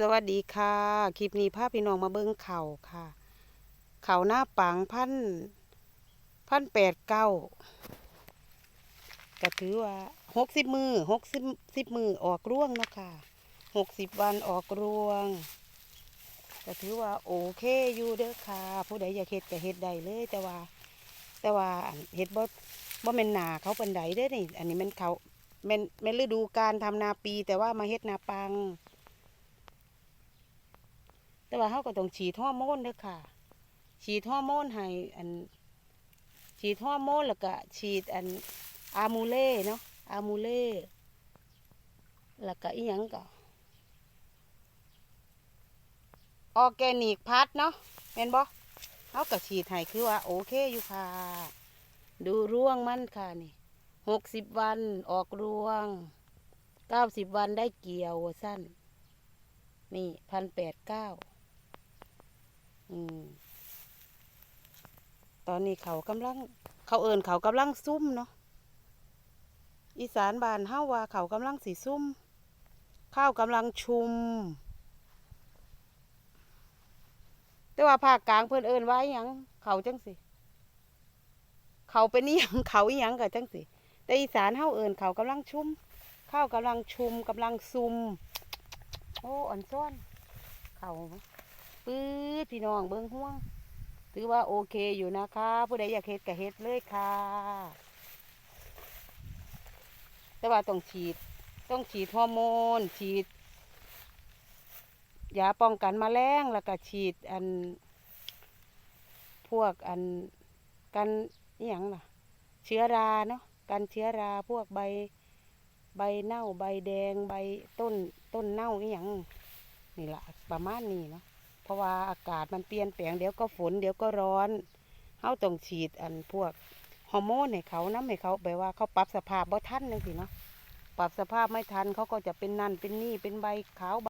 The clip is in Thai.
สวัสดีค่ะ คลิปนี้พาพี่น้องมาเบิ้งเข่าค่ะ เข่าหน้าปังพันพันแปดเก้าก็ถือว่าหกสิบมือหกสิบสิบมือออกร่วงเนาะค่ะหกสิบวันออกร่วงก็ถือว่าโอเคอยู่เด้อค่ะ ผู้ใดอยากเฮ็ดก็เฮ็ดได้เลย แต่ว่า แต่ว่าเฮ็ดบ่บ่แม่นหนาเขาเปานใดเด้อนี่ อันนี้มันเขาแม่นแม่นฤดูการทำนาปี แต่ว่ามาเฮ็ดนาปัง แต่ว่าเขาก็ต้องฉีดฮอร์โมนเด้อค่ะ ฉีดฮอร์โมนให้อัน ฉีดฮอร์โมนแล้วก็ฉีดอันอามูเล่เนาะอามูเล่แล้วก็อีหยังก็ออร์แกนิกพัดเนาะแม่นบ่เขาก็ฉีดให้คือว่า โอเคอยู่ค่ะ ดูร่วงมันค่ะนี่หกสิบวันออกรวงเก้าสิบวันได้เกี่ยวสั้น นี่พันแปดเก้า อืม ต อนนี้เขากำลัง เขาเอินเขากำลังซุ่มเนาะอีสานบานเฮาว่าเขากำลังสีซุ่มข้าวกำลังชุม แต่ว่าภาคกลางเพิ่อนเอินไว้หยังเขาจังสิเขาเป็นนี่ยังเขาอีหยังกับจังสิแต่อีสานเฮาเอินเขากำลังชุมข้าวกำลังชุมกำลังซุมโอ้อ่อนซ้อนเขาปื๊ดพี่น้องเบิ้งห่วง ถือว่าโอเคอยู่นะคะ ผู้ใดอยากเฮ็ดก็เฮ็ดเลยค่ะ แต่ว่าต้องฉีด ต้องฉีดฮอร์โมน ฉีดยาป้องกันแมลงแล้วก็ฉีดอัน พวกอันกันอหย่างล่ะ เชื้อราเนาะกันเชื้อราพวกใบ ใบเน่าใบแดงใบต้นต้นเน่าอหย่างนี่ละประมาณนี้เนาะ เพราะว่าอากาศมันเปลี่ยนแปลงเดี๋ยวก็ฝนเดี๋ยวก็ร้อนเขาต้องฉีดอันพวกฮอร์โมนให้เขาน้ำให้เขาแปลว่าเขาปรับสภาพบ่ทันจังสิเนาะปรับสภาพไม่ทันเขาก็จะเป็นนั่นเป็นนี่เป็นใบขาว